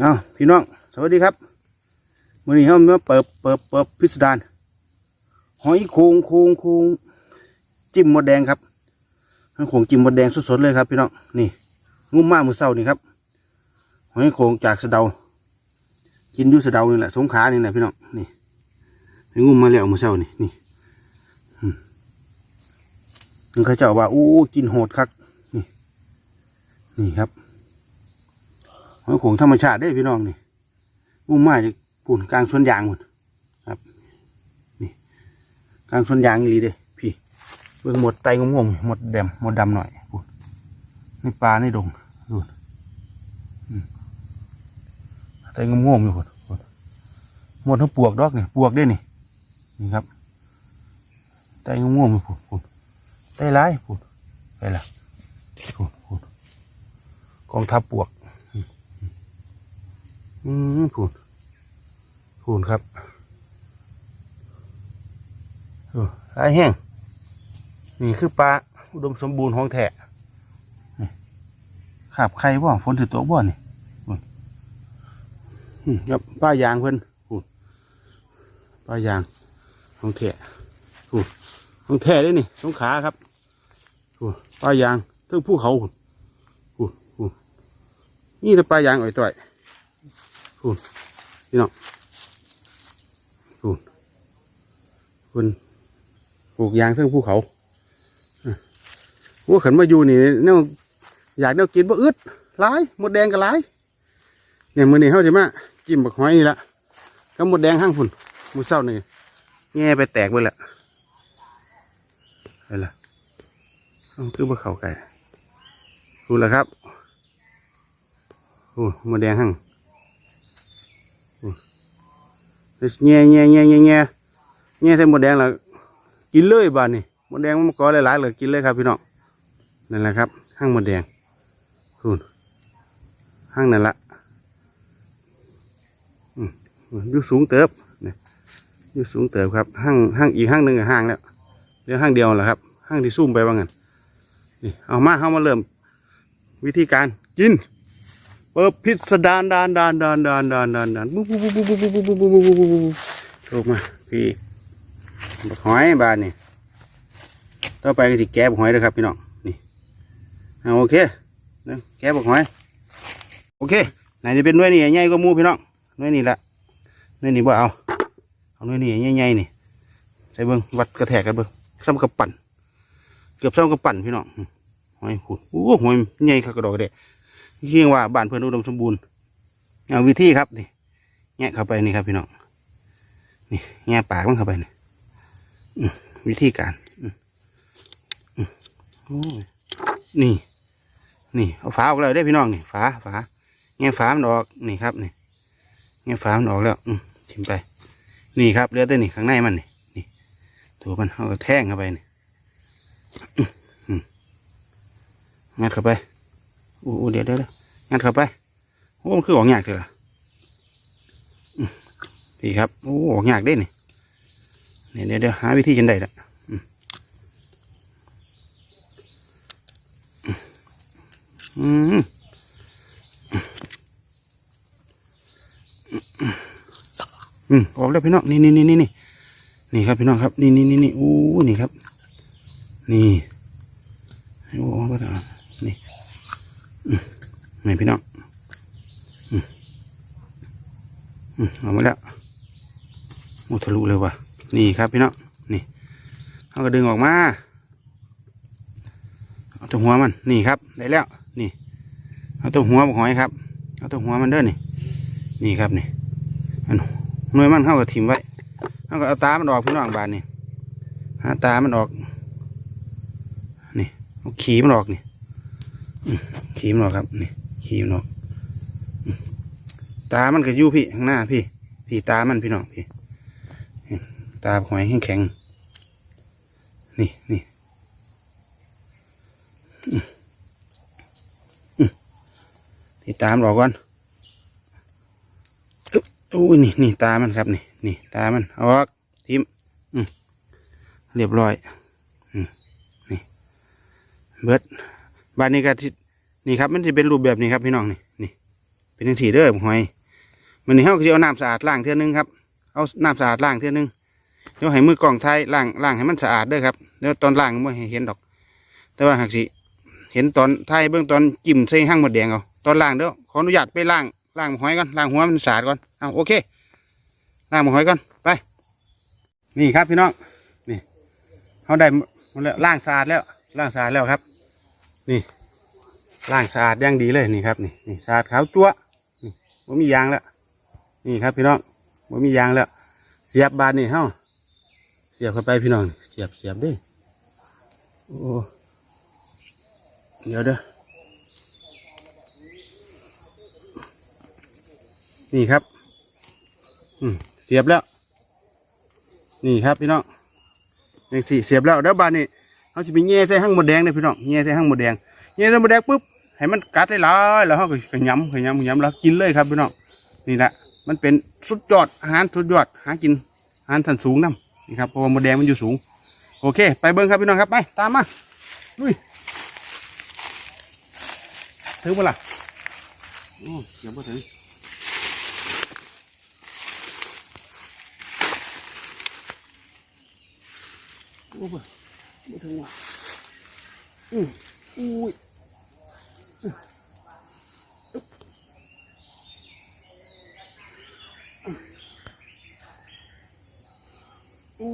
เอาพี่น้อง สวัสดีครับวันนี้เรามาเปิดเปิดเปิดพิสดารหอยโคงโคงโคงจิ้มมดแดงครับหอยโขงจิ้มมดแดงสดๆเลยครับ พี่น้องนี่งุ้มมากมือเศร้านี่ครับหอยโขงจากสะเดา กินยูสะเดานี่แหละสงขานี่แหละพี่น้องนี่งุ้มมาแล้วมือเศร้านี่นี่อืมมันเขาเจ้าว่าอู้กินโหดคักนี่นี่ครับ หอยโขงธรรมชาติได้พี่น้องนี่มุ่งมาจากปุ่นกลางสวนยางหมดครับนี่กลางสวนยางอีหลีเด้พี่เบิ่งหมดไตงงงหมดแดมหมดดำหน่อยปุ่นในปลาในดงดูนอืมไตงงงอยู่ปุ่นหมดทั้งปวกดอกนี่ปวกได้นี่นี่ครับไตงงงอยู่ปุ่นปุ่นไตร้ายปุ่นไปละปุ่นปุ่นกองทัพปวก อืมผูนผูนครับโอ้ลายแห้งนี่คือปลาอุดมสมบูรณ์ของแท้ขาบไข่บ่ฝนถือตัวบ่นี่พูนอืมครับปลายางเพิ่นผูนปลายางของแท้ผูนของแท้ได้นี่สงขาครับผูนปลายางเทิงภูเขาผูนผูนผูนนี่แต่ปลายางอ่อยต่อย พูนพี่น้องพูนคุณปลูกยางเส้นภูเขาอะว่าขันมาอยู่นี่เนี่ยอยากเนี่ยกินบ่อึดหลายหมดแดงก็หลายเนี่ยมือนี่เขาจะมาจิ้มบักหอยนี่ละก็หมดแดงห้างพุ่นมือเศร้านี่แง่ไปแตกไปละไปละเอาคือบ่เข่าไก่พูดแล้วครับโอ้หมดแดงห้าง แง่แง่แง่แง่แง่แง่ใส่หมดแดงแล้วกินเลยบานนี่หมดแดงมันก็หลายๆเลยกินเลยครับพี่น้องนั่นแหละครับห้างหมดแดงคุณห้างนั่นละอยู่สูงเติบนี่อยู่สูงเติบครับห้างห้างอีกห้างหนึ่งห้างแล้วเดี๋ยวห้างเดียวแหละครับห้างที่ซุ่มไปว่างั้นนี่เอามาเข้ามาเริ่ม วิธีการกิน เปิดพิสดารดานดานดานดานดานดานดานบุ๊บบุ๊บบุ๊บบุ๊บบุ๊บบุ๊บบุ๊บบุ๊บบุ๊บโชคมาพี่หอยบานนี่ต่อไปก็สิแกะบักหอยเลยครับพี่น้องนี่เอาโอเคแกะบักหอยโอเคไหนจะเป็นหน่วยนี่ใหญ่กว่าหมูพี่น้องหน่วยนี่ละหน่วยนี่บ่เอาเอาหน่วยนี่ใหญ่ๆนี่ใส่เบิ้งวัดกระแทกกันเบิ้งซ้ำกับปั่นเกือบซ้ำกับปั่นพี่น้องหอยขุดโอ้หอยใหญ่ขักระดอกกระเดะ เรียกว่าบ้านเพื่อนอุดมสมบูรณ์เอาวิธีครับนี่แงะเข้าไปนี่ครับพี่น้องนี่แงะปากมันเข้าไปนี่วิธีการนี่ นี่เอาฝาออกแล้วได้พี่น้องนี่ฝาฝาแงะฝามันออกนี่ครับนี่แงะฝามันออกแล้วอืมทิมไป นี่ครับเลือแต่นี่ข้างในมันนี่นี่ตัวมันเอาแท่งเข้าไปนี่งัดเข้าไป อ้โหเดี๋ยวเดี๋ยวเดี๋ยวงัดเข้าไปโอ้มันคือออกยากเลยล่ะพี่ครับโอ้ออกยากเด้นี่เนี่ยเดี๋ยวเดี๋ยวหาวิธีจันได้ละอืมอืมออกแล้วพี่น้องนี่นี่นี่นี่นี่นี่ครับพี่น้องครับ นี่นี่นี่นี่โอ้นี่ครับ นี่โอ้ก็ได้นี่ นี่พี่น้องอืมอืมเอามาแล้วโอ้ทะลุเลยว่ะ นี่ครับพี่น้อง นี่เอาก็ดึงออกมา เอาตัวหัวมัน นี่ครับ ได้แล้ว นี่ เอาตัวหัวบกหอยครับ เอาตัวหัวมันเด้อนี่ นี่ครับนี่อันหน่วยมันเข้ากับทิมไว้เอาก็เอาตา มันออกพี่น้องบานนี่หาตา มันออก นี่เอาขีมันออกนี่ ขีมันออกครับนี่ขีมันออกอืมตามันก็อยู่พี่ข้างหน้าพี่พี่ตามันพี่น้องพี่ตาหอยแข็งแข็งนี่นี่พี่ตามนออกก่อนอึ๊บโอ้นี่นี่ตามันครับนี่นี่ตามันเอาออกทิมเรียบร้อยอนี่เบิด บ้านนี้ก็นี่ครับ มันจะเป็นรูปแบบนี้ครับพี่น้องนี่นี่เป็นจังซี่เด้อหอยมันนี่เฮาก็สิเอาน้ำสะอาดล้างเทื่อนึงครับเอาน้ำสะอาดล้างเทื่อนึงเดี๋ยวให้มือกล้องไทยล้างล้างให้มันสะอาดเด้อครับเดี๋ยวตอนล้างไม่เห็นดอก แต่ว่าหากสิเห็นตอนไทยเบื้องตอนจิ้มใส่ห้างหมดแดงเอาตอนล้างเด้อขออนุญาตไปล้างล้างหอยก่อนล้างหัวมันสะอาดก่อนเอาโอเคล้างหอยก่อนไป นี่ครับพี่น้องนี่เขาได้หมดแล้วล้างสะอาดแล้วล้างสะอาดแล้วครับ นี่ล้างสะอาดย่างดีเลยนี่ครับนี่นี่สะอาดขาวจั๊วนี่ว่ามียางแล้วนี่ครับพี่น้องว่ามียางแล้ว เสียบบานนี่เฮ้าเสียบเข้าไปพี่น้อง เสียบเสียบด้โอ้เดี๋ยวเด้อนี่ครับ อืมเสียบแล้ว นี่ครับพี่น้องยังสี่เสียบแล้วเดี๋ยวบานนี้ เขาจะไปแง่ใส่ห้างหมดแดงเลยพี่น้องแง่ใส่ห้างหมดแดงแง่ใส่หมดแดงปุ๊บให้มันกัดได้หลายแล้วเขาก็ขยำขยำขยำแล้วกินเลยครับพี่น้องนี่แหละมันเป็นสุดยอดอาหารสุดยอดหากินอาหารสันสูงน้ำนี่ครับเพราะว่าหมดแดงมันอยู่สูง โอเค ไปเบิ้งครับพี่น้องครับไปตามมาลุยถึงเปะล่โอ้ยังไม่ถึงโอ้ ไม่ถึงว่ะอืมอุ้ยอู้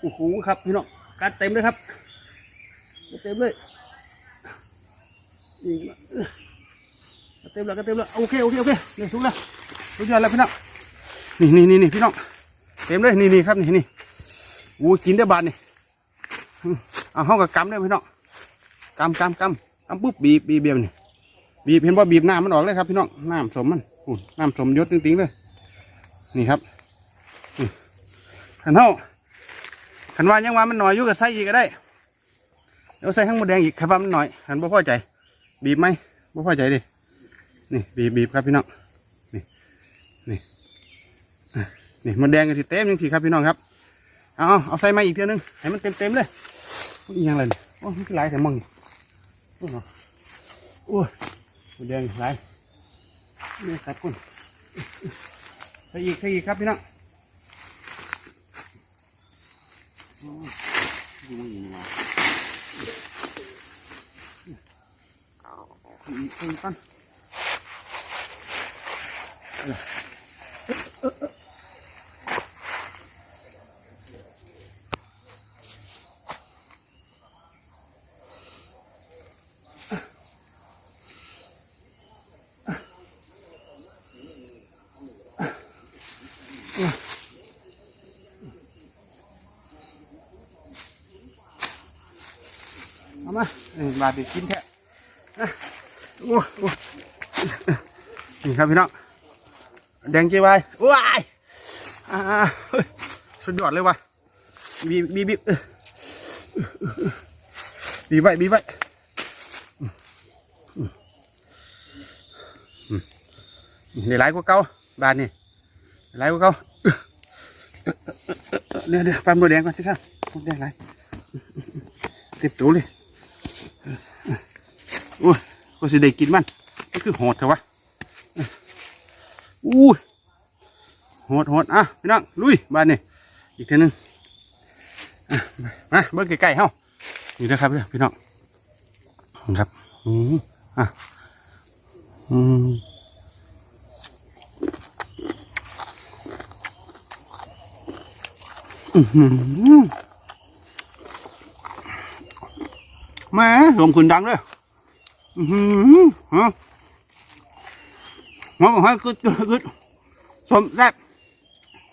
โอ้โหครับพี่น้องกัดเต็มเลยครับกัดเต็มเลยนี่ก็เต็มแล้วก็เต็มแล้วโอเคโอเคโอเคนี่สุกแล้วสุดยอดแล้วพี่น้องนี่นี่นี่พี่น้องเต็มเลยนี่นี่ครับนี่นี่ อ้กินได้บาทนี่เอาห้องกับกำได้พี่น้องกำกำกำกำปุ๊บบีบบีบเบียบนี่บีบเห็นว่าบีบน้ำมันออกเลยครับพี่น้องน้ำสมมันอู้น้ำสมยศจริงๆเลยนี่ครับขันเท่าขันว่ายังว่ามันหน่อยอยู่กับไส้อีกก็ได้เดี๋ยวใส่ข้างหมดแดงอีกครับว่ามันหน่อยหันบ่พอใจ บีบไหมบ่พอใจดินี่บีบบีบครับพี่น้องนี่นี่นี่มดแดงกันสิเต็มยังสิครับพี่น้องครับ เอาเอาใส่มาอีกเทีนึงให้มันเต็มเต็มเลยอีกอย่างไรนี่โอ้ยมันคือหลายแต่มึงโอ้โหโอ้ยหมดแดงหลายนี่ครับคุณใส่อีกใส่อีกครับพี่น้องโอ้ยดูมันอยู่นี่วะอีกคนกันเอา มาเออบาดไปกินแท้โอ้โอ้นี่ครับพี่น้องแดงเจียวายว้ายอ่าเฮ้ยสุดยอดเลยว่ะบีบบีบบีบเออบีบไว้บีบไว้อืมอืมอืมนี่หลายกว่าเก่าบานนี่หลายกว่าเก่าเดี๋ยวเดี๋ยวปั๊มตัวแดงก่อนสิครับตัวแดงไรติดตัวเลยโอ้ยก็สิได้กินมันมันคือหดเถอะวะอู้ยหดหดอะพี่น้องลุยบ้านนี่อีกทีนึงมาเบิ่งใกล้ๆเฮานี่นะครับพี่น้องครับอืมอะอืมอื้อหือแม่รวมคุณดังเลย หือฮะหอมหอยกึดกึดกึดสมแซ่บ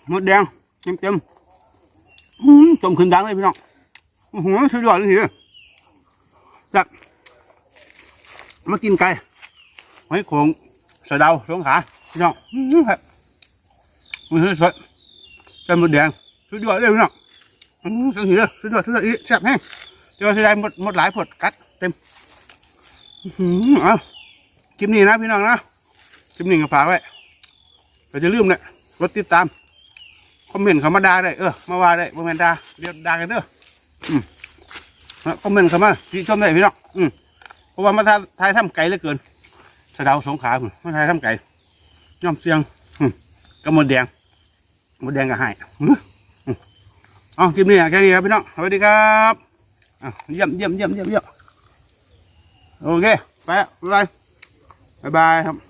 หมดแดงเต็มเต็มๆอืมต้มขึ้นดังเลยพี่น้องโอ้โหสุดยอดเลยทีเดียวแซ่บมากินไก่หอยโขงสะเดาสองขาพี่น้องหือครับมันสดเต็มหมดแดงสุดยอดเลยพี่น้องอือสุดยอดสุดยอดสุดยอดอีแซ่บแห้งเจอเสียดายหมดหมดหลายผดกัดเต็ม เอาคลิปนี้นะพี่น้องนะคลิปนี้ก็ฝากไว้ก็จะลืมเนี่ยกดติดตาม คอมเมนต์เข้ามาด่าได้ เออ มาว่าได้บ่แม่นด่าเรียกด่ากันเด้ออืมคอมเมนต์เข้ามาที่ชมได้พี่น้องอืมเพราะว่ามาทายทำไกลเหลือเกินสะเดาสงขาพุ่นมาไทยทำไก่ย่อมเสียงอืมกับมดแดงหมดแดงก็ห้อื้ออืมเอ๋อคลิปนี้แค่นี้ครับพี่น้องสวัสดีครับอะเยี่ยมเยี่ยมเยี่ยมเยี่ยม เยี่ยมโ